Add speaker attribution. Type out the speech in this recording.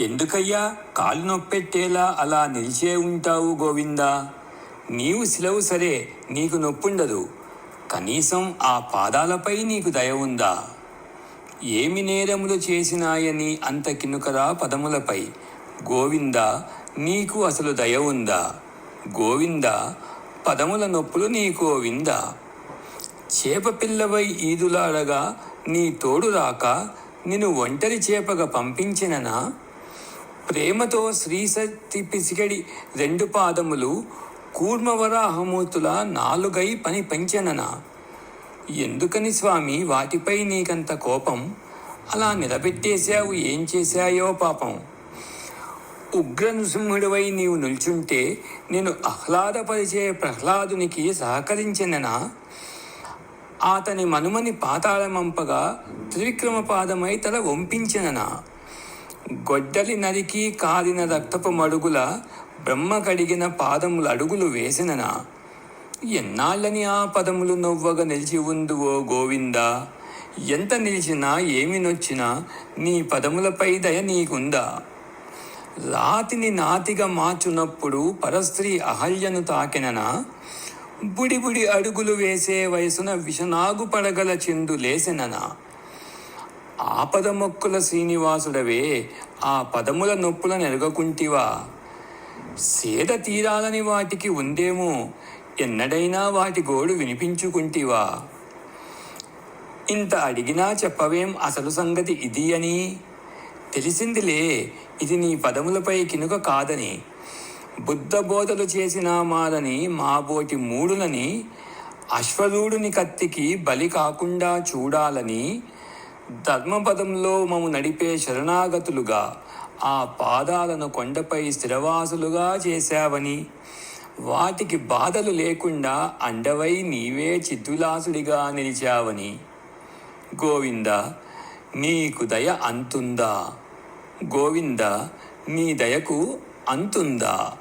Speaker 1: ఎందుకయ్యా? కాలు నొప్పెట్టేలా అలా నిలిచే ఉంటావు గోవిందా? నీవు సిలవు సరే నీకు నొప్పుండదు. కనీసం ఆ పాదాలపై నీకు దయ ఉందా? ఏమి నేరములు చేసినాయని అంత కినుకరా పదములపై. గోవింద నీకు అసలు దయ ఉందా? గోవింద పదముల నొప్పులు నీ గోవిందా చేప పిల్లవై ఈదులాడగా నీ తోడు రాక నిన్ను ఒంటరి చేపగా పంపించిననా? ప్రేమతో శ్రీశక్తి పిసిగడి రెండు పాదములు కూర్మవరాహమూర్తుల నాలుగై పని పెంచెననా. ఎందుకని స్వామి వాటిపై నీకంత కోపం? అలా నిలబెట్టేశావు ఏం చేశాయో పాపం. ఉగ్ర నృసింహుడివై నీవు నిల్చుంటే నేను ఆహ్లాదపరిచే ప్రహ్లాదునికి సహకరించెననా? అతని మనుమని పాతాళమంపగా త్రివిక్రమ పాదమై తల వంపించిననా? గొడ్డలి నరికి కారిన రక్తపు మడుగుల బ్రహ్మ కడిగిన పాదముల అడుగులు వేసిననా? ఎన్నాళ్ళని ఆ పదములు నొవ్వగా నిలిచి ఉందువో గోవిందా? ఎంత నిలిచినా ఏమి నొచ్చినా నీ పదములపై దయ నీకుందా? రాతిని నాతిగా మార్చునప్పుడు పరస్త్రీ అహల్యను తాకిననా? బుడి బుడి అడుగులు వేసే వయసున విషనాగు పడగల చిందు లేసెననా? ఆపద మొక్కుల శ్రీనివాసుడవే ఆ పదముల నొప్పుల నెరగకుంటివా? సేద తీరాలని వాటికి ఉందేమో ఎన్నడైనా వాటి గోడు వినిపించుకుంటివా? ఇంత అడిగినా చెప్పవేం అసలు సంగతి ఇది అని? తెలిసిందిలే ఇది నీ పదములపై కినుక కాదని. బుద్ధ బోధలు చేసినా మాదని మాబోటి మూడులని అశ్వరూఢుని కత్తికి బలి కాకుండా చూడాలని ధర్మపదంలో మము నడిపే శరణాగతులుగా ఆ పాదాలను కొండపై స్థిరవాసులుగా చేశావని. వాటికి బాధలు లేకుండా అండవై నీవే చిద్దులాసుడిగా నిలిచావని. గోవింద నీకు దయ అంతుందా? గోవింద నీ దయకు అంతుందా?